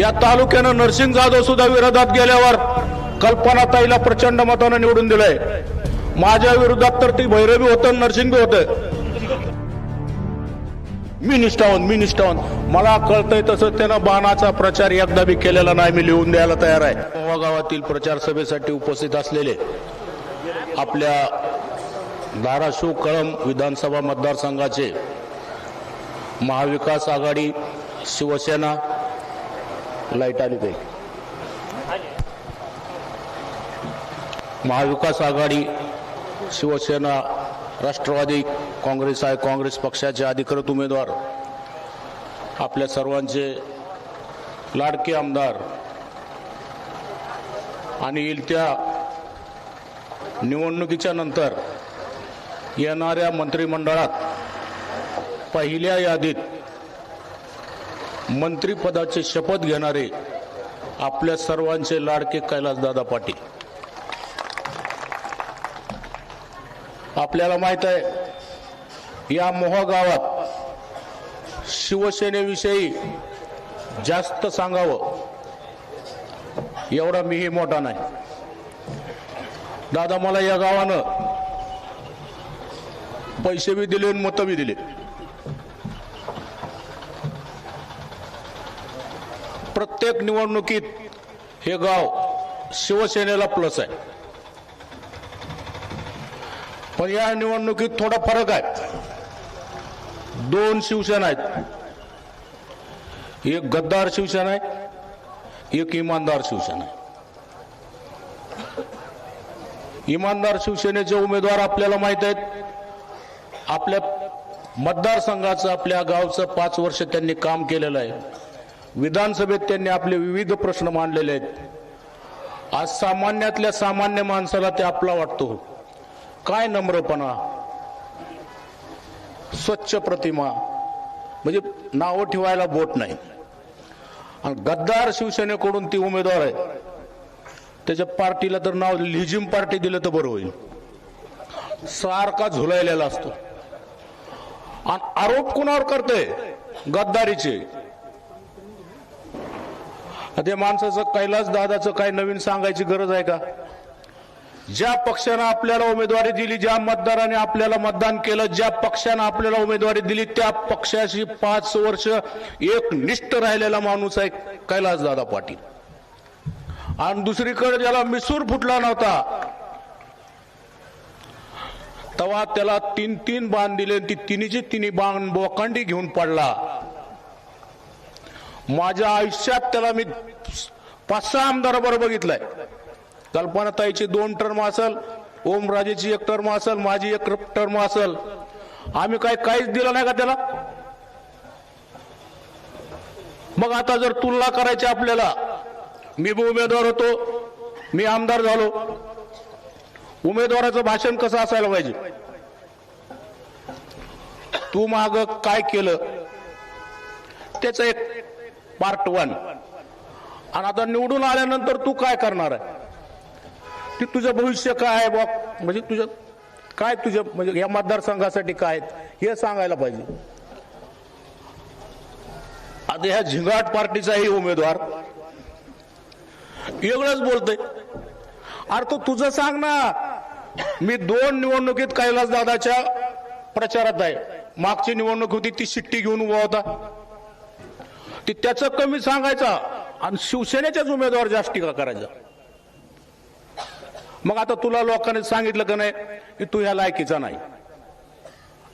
या तालुक्यानं नरसिंग जाधव सुद्धा विरोधात गेल्यावर कल्पनाताईला प्रचंड मतानं निवडून दिलंय. माझ्या विरोधात तर ती भैरवी होतं नरसिंग बी होतं. मी निष्ठावंत मी निष्ठावंत. मला कळतंय तसं त्यानं बाणाचा प्रचार एकदा बी केलेला नाही मी लिहून द्यायला तयार आहे. गोवा गावातील प्रचार सभेसाठी उपस्थित असलेले आपल्या धाराशिव कळम विधानसभा मतदारसंघाचे महाविकास आघाडी शिवसेना लाइट आली ते. महाविकास आघाडी शिवसेना राष्ट्रवादी काँग्रेस आहे. काँग्रेस पक्षाचे अधिकृत उमेदवार. आपल्या सर्वांचे लाडके आमदार. आणि येईल त्या निवडणुकीच्या नंतर येणाऱ्या मंत्रिमंडळात पहिल्या यादीत मंत्रिपदाची शपथ घेणारे आपल्या सर्वांचे लाडके कैलासदादा पाटील. आपल्याला माहीत आहे या मोहा गावात शिवसेनेविषयी जास्त सांगावं एवढा मीही मोठा नाही. दादा मला या गावानं पैसे बी दिले आणि मतं बी दिले. प्रत्येक निवडणुकीत हे गाव शिवसेनेला प्लस आहे. पण या निवडणुकीत थोडा फरक आहे. दोन शिवसेना आहेत. एक गद्दार शिवसेना आहे एक इमानदार शिवसेना आहे. इमानदार शिवसेनेचे उमेदवार आपल्याला माहीत आहेत. आपल्या मतदारसंघाचं आपल्या गावचं पाच वर्ष त्यांनी काम केलेलं आहे. विधानसभेत त्यांनी आपले विविध प्रश्न मांडलेले आहेत. आज सामान्यातल्या सामान्य माणसाला ते आपला वाटतो. काय नम्रपणा? स्वच्छ प्रतिमा. म्हणजे नावं ठेवायला बोट नाही. आणि गद्दार शिवसेनेकडून ती उमेदवार आहे त्याच्या पार्टीला तर नाव लिजिम पार्टी दिलं तर बरं होईल. सारखा झुलायलेला असतो. आणि आरोप कुणावर करते गद्दारीचे. त्या माणसाचं कैलास दादाचं काय नवीन सांगायची गरज आहे का? ज्या पक्षानं आपल्याला उमेदवारी दिली ज्या मतदाराने आपल्याला मतदान केलं ज्या पक्षानं आपल्याला उमेदवारी दिली त्या पक्षाशी पाच वर्ष एक निष्ठ राहिलेला माणूस आहे कैलास दादा पाटील. आणि दुसरीकडे ज्याला मिसूर फुटला नव्हता तेव्हा त्याला तीन तीन बाण दिले ती तिन्हीची तिन्ही बाण बोकांडी घेऊन पडला. माझ्या आयुष्यात त्याला मी पाच सहा आमदाराबरोबर बघितलंय. कल्पनाताईची दोन टर्म असल ओमराजेची एक टर्म असल माझी एक टर्म असल. आम्ही काय काहीच दिलं नाही का त्याला? मग आता जर तुलना करायची आपल्याला मी उमेदवार होतो मी आमदार झालो. उमेदवाराचं भाषण कसं असायला पाहिजे? तू माग काय केलं? त्याचं एक पार्ट वन आणि आता निवडून आल्यानंतर तू काय करणार आहे? ते तुझं भविष्य काय आहे बॉ म्हणजे तुझं काय तुझं म्हणजे या मतदारसंघासाठी काय हे सांगायला पाहिजे. आता ह्या झिंगाट पार्टीचाही उमेदवार वेगळंच बोलतोय. अरे तो तुझं सांग ना. मी दोन निवडणुकीत कैलास दादाच्या प्रचारात आहे. मागची निवडणूक होती ती शिट्टी घेऊन उभा होता. की त्याचं कमी सांगायचा आणि शिवसेनेच्याच उमेदवार जास्त टीका करायचा? मग आता तुला लोकांनी सांगितलं का नाही की तू ह्या लायकीचा नाही?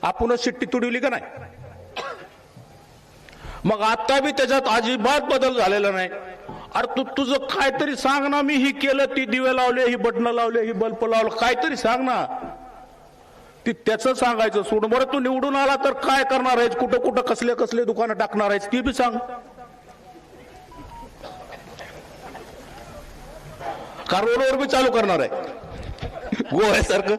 आपणच शिट्टी तुडवली का नाही? मग आता बी त्याच्यात अजिबात बदल झालेला नाही. अरे तू तुझं काहीतरी सांग ना मी ही केलं ती दिवे लावले ही बटणं लावले ही बल्ब लावलं काहीतरी सांग ना. ती त्याचं सांगायचं सोडून बरं तू निवडून आला तर काय करणार आहेस? कुठं कुठं कसले कसले दुकानं टाकणार आहेस? ती बी सांग. का रोडवर बी चालू करणार आहे. गोव्यासारखं.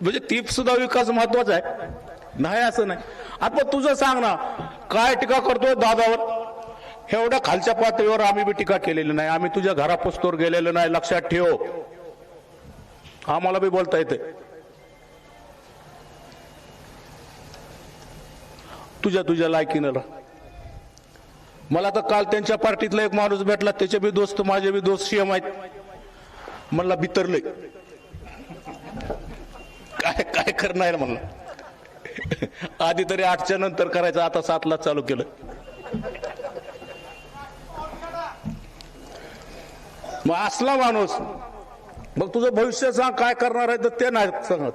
म्हणजे ती सुद्धा विकास महत्त्वाचा आहे. नाही असं नाही. आता तुझं सांग ना काय टीका करतोय दादावर? एवढ्या खालच्या पातळीवर आम्ही बी टीका केलेली नाही. आम्ही तुझ्या घरापोस्तोर गेलेलो नाही. लक्षात ठेव. आम्हाला बी बोलता येते तुझ्या तुझ्या लायकीनं मला तर काल त्यांच्या पार्टीतला एक माणूस भेटला त्याचे बी दोस्त माझे बी दोस्त सीएम आहेत. म्हणला बितरलंय काय काय करणार? म्हणला. आधी तरी आठच्या नंतर करायचं आता सातला चालू केलं. मग असला माणूस मग तुझं भविष्य सांग काय करणार आहे तर ते नाही सांगत.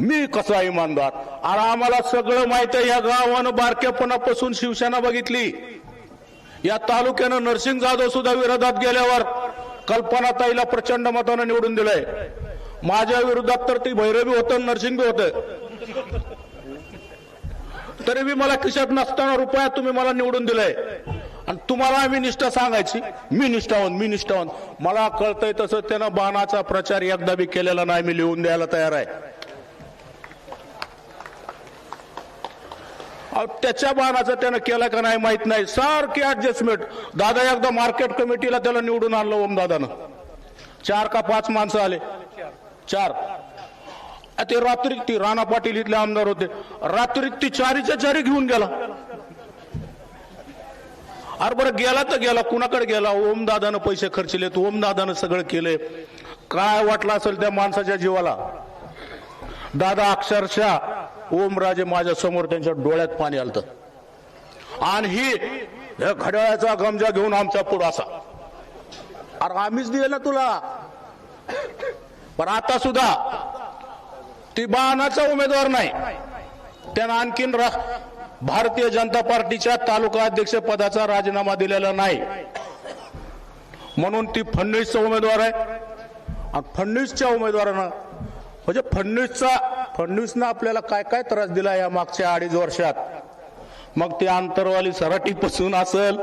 मी कसा इमानदार? अरे आम्हाला सगळं माहीत आहे या गावानं बारक्यापणापासून शिवसेना बघितली. या तालुक्यानं नरसिंग जाधव सुद्धा विरोधात गेल्यावर कल्पनाताईला प्रचंड मतानं निवडून दिलंय. माझ्या विरोधात तर ती भैरवी होतं नरसिंग बी होतं. तरी मी मला खिशात नसताना रुपया तुम्ही मला निवडून दिलंय. आणि तुम्हाला आम्ही निष्ठा सांगायची? मी निष्ठावंत मी निष्ठावंत. मला कळतंय तसं त्यानं बाणाचा प्रचार एकदा बी केलेला नाही मी लिहून द्यायला तयार आहे. त्याच्या बाणाचं त्यानं केलं का नाही माहीत नाही. सारखी ऍडजस्टमेंट दादा एकदा मार्केट कमिटीला त्याला निवडून आणलं ओम दादानं. चार का पाच माणसं आले. चार. ते रात्री ती राणा पाटील इथले आमदार होते. रात्री ती चारीच्या चारी घेऊन गेला. अरे बरं गेला तर गेला. कुणाकडे गेला? ओम दादानं पैसे खर्चले. ओम दादानं सगळं केलंय काय वाटलं असेल त्या माणसाच्या जीवाला? दादा अक्षरशः ओमराजे माझ्यासमोर त्यांच्या डोळ्यात पाणी आलत. आणि ही या घड्याळाचा गमजा घेऊन आमच्या पुढं असा. अरे आम्हीच दिले ना तुला. पण आता सुद्धा ती बाणाचा उमेदवार नाही. त्यानं आणखीन रा- भारतीय जनता पार्टीच्या तालुका अध्यक्ष पदाचा राजीनामा दिलेला नाही. म्हणून ती फडणवीसचा उमेदवार आहे. आणि फडणवीसच्या उमेदवारानं म्हणजे फडणवीसचा फडणवीसनं आपल्याला काय काय त्रास दिला या मागच्या अडीच वर्षात? मग ते आंतरवाली सराटीपासून असेल.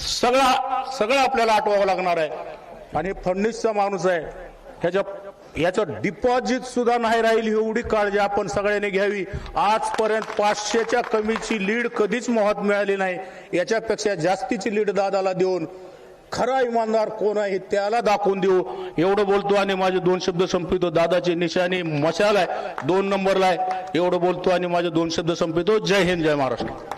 सगळा सगळं आपल्याला आठवावं लागणार आहे. आणि फडणवीसचा माणूस आहे. ह्याच्या याचं डिपॉझिट सुद्धा नाही राहील एवढी काळजी आपण सगळ्यांनी घ्यावी. आजपर्यंत पाचशेच्या कमीची लीड कधीच मोहात मिळाली नाही. याच्यापेक्षा जास्तीची लीड दादाला देऊन खरा इमानदार कोण आहे त्याला दाखवून देऊ. एवढं बोलतो आणि माझे दोन शब्द संपितो दादाची निशाणी मशाल आहे दोन नंबरला आहे. एवढं बोलतो आणि माझे दोन शब्द संपितो जय हिंद जय महाराष्ट्र.